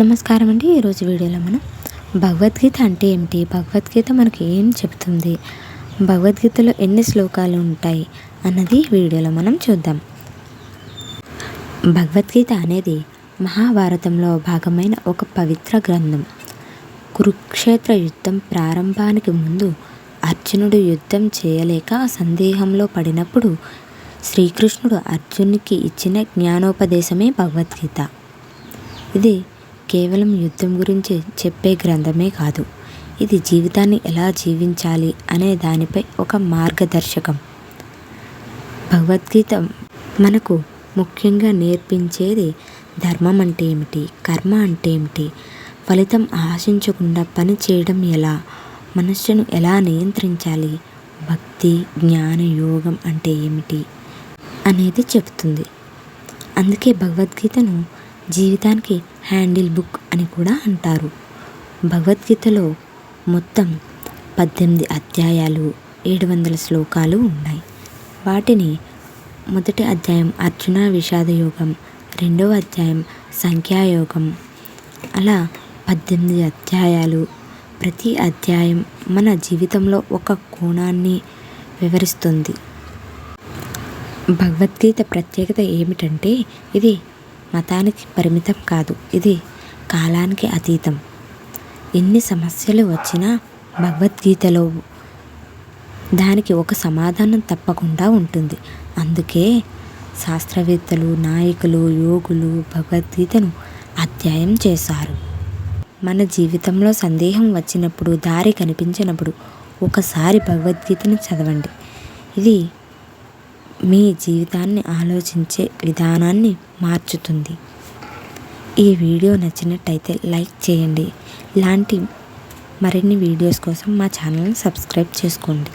నమస్కారం అండి ఈరోజు వీడియోలో మనం భగవద్గీత అంటే ఏమిటి? భగవద్గీత మనకి ఏం చెబుతుంది భగవద్గీతలో ఎన్ని శ్లోకాలు ఉంటాయి అన్నది వీడియోలో మనం చూద్దాం. భగవద్గీత అనేది మహాభారతంలో భాగమైన ఒక పవిత్ర గ్రంథం. కురుక్షేత్ర యుద్ధం ప్రారంభానికి ముందు అర్జునుడు యుద్ధం చేయలేక సందేహంలో పడినప్పుడు శ్రీకృష్ణుడు అర్జునుడికి ఇచ్చిన జ్ఞానోపదేశమే భగవద్గీత. ఇది కేవలం యుద్ధం గురించి చెప్పే గ్రంథమే కాదు. ఇది జీవితాన్ని ఎలా జీవించాలి అనే దానిపై ఒక మార్గదర్శకం. భగవద్గీత మనకు ముఖ్యంగా నేర్పించేది ధర్మం అంటే ఏమిటి? కర్మ అంటే ఏమిటి? ఫలితం ఆశించకుండా పని చేయడం ఎలా? మనస్సును ఎలా నియంత్రించాలి? భక్తి జ్ఞాన యోగం అంటే ఏమిటి? అనేది చెబుతుంది. అందుకే భగవద్గీతను జీవితానికి హ్యాండిల్ బుక్ అని కూడా అంటారు. భగవద్గీతలో మొత్తం పద్దెనిమిది అధ్యాయాలు ఏడు వందల శ్లోకాలు ఉన్నాయి. వాటిని మొదటి అధ్యాయం అర్జున విషాద యోగం రెండవ అధ్యాయం సంఖ్యాయోగం అలా పద్దెనిమిది అధ్యాయాలు. ప్రతి అధ్యాయం మన జీవితంలో ఒక కోణాన్ని వివరిస్తుంది. భగవద్గీత ప్రత్యేకత ఏమిటంటే ఇది మతానికి పరిమితం కాదు. ఇది కాలానికి అతీతం. ఎన్ని సమస్యలు వచ్చినా భగవద్గీతలో దానికి ఒక సమాధానం తప్పకుండా ఉంటుంది. అందుకే శాస్త్రవేత్తలు నాయకులు యోగులు భగవద్గీతను అధ్యాయం చేశారు. మన జీవితంలో సందేహం వచ్చినప్పుడు దారి కనిపించినప్పుడు ఒకసారి భగవద్గీతను చదవండి. ఇది మీ జీవితాన్ని ఆలోచించే విధానాన్ని మార్చుతుంది. ఈ వీడియో నచ్చినట్టయితే లైక్ చేయండి. ఇలాంటి మరిన్ని వీడియోస్ కోసం మా ఛానల్ని సబ్స్క్రైబ్ చేసుకోండి.